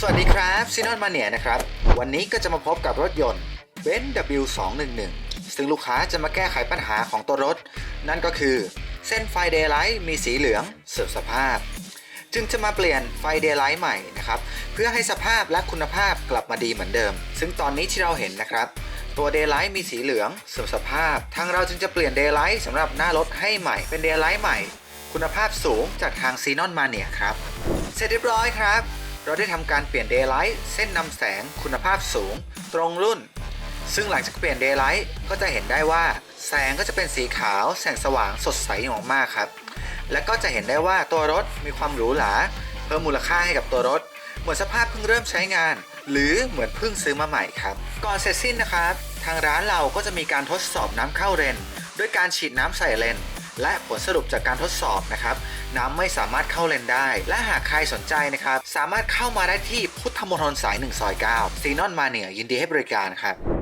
สวัสดีครับซีนอนมาเนียนะครับ วันนี้ก็จะมาพบกับรถยนต์ b e n W211 ซึ่งลูกค้าจะมาแก้ไขปัญหาของตัวรถ นั่นก็คือ เส้นไฟเดย์ไลท์มีสีเหลืองเสื่อมสภาพ จึงจะมาเปลี่ยนไฟเดย์ไลท์ใหม่นะครับ เพื่อให้สภาพและคุณภาพกลับมาดีเหมือนเดิม ซึ่งตอนนี้ที่เราเห็นนะครับ ตัวเดย์ไลท์มีสีเหลืองเสื่อมสภาพ ทางเราจึงจะเปลี่ยนเดย์ไลท์สำหรับหน้ารถให้ใหม่เป็นเดย์ไลท์ใหม่ คุณภาพสูงจากทางซีนอนมาเนียครับเสร็จเรียบร้อยครับ เราได้ทำการเปลี่ยนเดย์ไลท์เส้นนำแสงคุณภาพสูง ตรงรุ่น ซึ่งหลังจากเปลี่ยนเดย์ไลท์ก็จะเห็นได้ว่า แสงก็จะเป็นสีขาวแสงสว่างสดใสอย่างมากๆครับ และก็จะเห็นได้ว่าตัวรถมีความหรูหราเพิ่มมูลค่าให้กับตัวรถ เหมือนสภาพเพิ่งเริ่มใช้งาน หรือเหมือนเพิ่งซื้อมาใหม่ครับ ก่อนเสร็จสิ้นนะครับ ทางร้านเราก็จะมีการทดสอบน้ำเข้าเรนด้วยการฉีดน้ำใส่เลน และผลสรุปจากการทดสอบนะครับน้ำไม่สามารถเข้าเลนได้ และหากใครสนใจนะครับสามารถเข้ามาได้ที่พุทธมณฑลสาย1ซอย9ซีนอนมาเนียยินดีให้บริการครับ